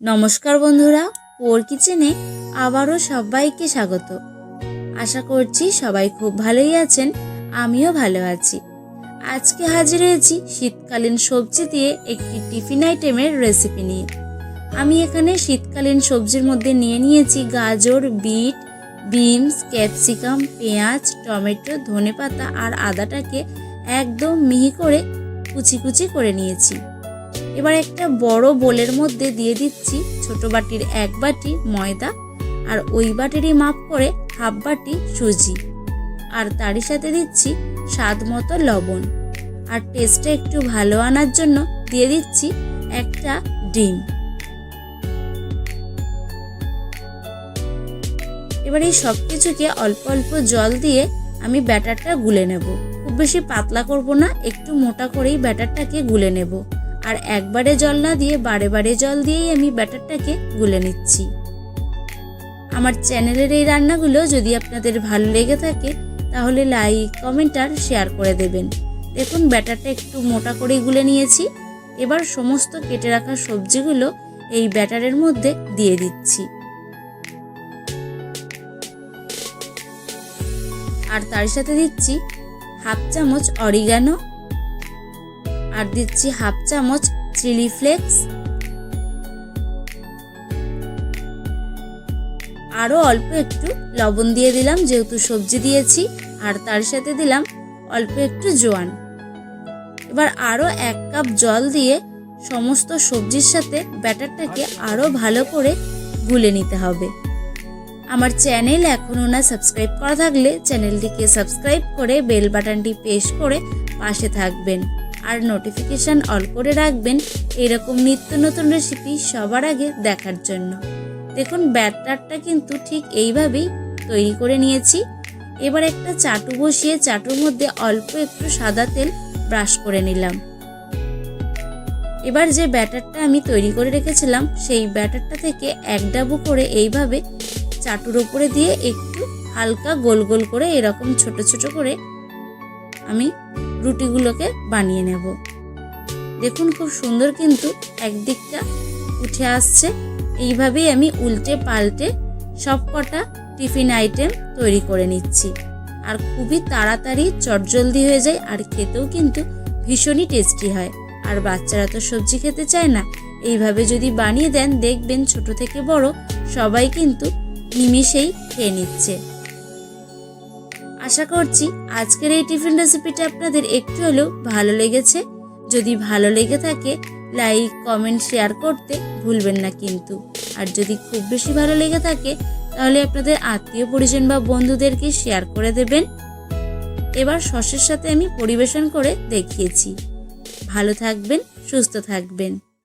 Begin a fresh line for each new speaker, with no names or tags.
নমস্কার বন্ধুরা, পোর কিচেনে আবারও সবাইকে স্বাগত। আশা করছি সবাই খুব ভালোই আছেন, আমিও ভালো আছি। আজকে হাজির হয়েছি শীতকালীন সবজি দিয়ে একটি টিফিন আইটেমের রেসিপি নিয়ে। আমি এখানে শীতকালীন সবজির মধ্যে নিয়ে নিয়েছি গাজর, বিট, বিনস, ক্যাপসিকাম, পেঁয়াজ, টমেটো, ধনেপাতা আর আদাটাকে একদম মিহি করে কুচি কুচি করে নিয়েছি। এবার একটা বড় বোলের মধ্যে দিয়ে দিচ্ছি ছোট বাটির এক বাটি ময়দা আর ওই বাটিরই মাপ করে হাফ বাটি সুজি। আর তারই সাথে দিচ্ছি স্বাদ মতো লবণ। আর টেস্টটা একটু ভালো আনার জন্য দিয়ে দিচ্ছি একটা ডিম। এবার এই সব কিছুকে অল্প অল্প জল দিয়ে আমি ব্যাটারটা গুলে নেব। খুব বেশি পাতলা করব না, একটু মোটা করেই ব্যাটারটাকে গুলে নেব। আর একবারে জল না দিয়ে বারে বারে জল দিয়েই আমি ব্যাটারটাকে গুলে নিচ্ছি। আমার চ্যানেলের এই রান্নাগুলো যদি আপনাদের ভালো লেগে থাকে, তাহলে লাইক, কমেন্ট আর শেয়ার করে দেবেন। দেখুন, ব্যাটারটা একটু মোটা করে গুলে নিয়েছি। এবার সমস্ত কেটে রাখা সবজিগুলো এই ব্যাটারের মধ্যে দিয়ে দিচ্ছি। আর তার সাথে দিচ্ছি হাফ চামচ অরিগানো আর দিচ্ছি হাফ চামচ চিলি ফ্লেক্স। আরও অল্প একটু লবণ দিয়ে দিলাম, যেহেতু সবজি দিয়েছি, আর তার সাথে দিলাম অল্প একটু জোয়ান। এবার আরও এক কাপ জল দিয়ে সমস্ত সবজির সাথে ব্যাটারটাকে আরও ভালো করে গুলে নিতে হবে। আমার চ্যানেল এখনও না সাবস্ক্রাইব করা থাকলে চ্যানেলটিকে সাবস্ক্রাইব করে বেল বাটনটি প্রেস করে পাশে থাকবেন। আর নোটিফিকেশান অল করে রাখবেন। এরকম নিত্য নতুন রেসিপি সবার আগে দেখার জন্য। দেখুন ব্যাটারটা কিন্তু ঠিক এইভাবেই তৈরি করে নিয়েছি। এবার একটা চাটু বসিয়ে, চাটুর মধ্যে অল্প একটু সাদা তেল ব্রাশ করে নিলাম। এবার যে ব্যাটারটা আমি তৈরি করে রেখেছিলাম, সেই ব্যাটারটা থেকে এক ডাবু করে এইভাবে চাটুর ওপরে দিয়ে একটু হালকা গোল গোল করে এরকম ছোট ছোট করে আমি রুটিগুলোকে বানিয়ে নেব। দেখুন খুব সুন্দর কিন্তু একদিকটা উঠে আসছে। এইভাবেই আমি উল্টে পাল্টে সব কটা টিফিন আইটেম তৈরি করে নিচ্ছি। আর খুবই তাড়াতাড়ি চটজলদি হয়ে যায় আর খেতেও কিন্তু ভীষণই টেস্টি হয়। আর বাচ্চারা তো সবজি খেতে চায় না। এইভাবে যদি বানিয়ে দেন, দেখবেন ছোট থেকে বড় সবাই কিন্তু নিমিষেই খেয়ে নিচ্ছে। আশা করছি আজকের এই টিফিন রেসিপিটা আপনাদের একটু হলেও ভালো লেগেছে। যদি ভালো লেগে থাকে, লাইক, কমেন্ট, শেয়ার করতে ভুলবেন না কিন্তু। আর যদি খুব বেশি ভালো লেগে থাকে, তাহলে আপনাদের আত্মীয় পরিজন বা বন্ধুদেরকে শেয়ার করে দেবেন। এবার সসের সাথে আমি পরিবেশন করে দেখিয়েছি। ভালো থাকবেন, সুস্থ থাকবেন।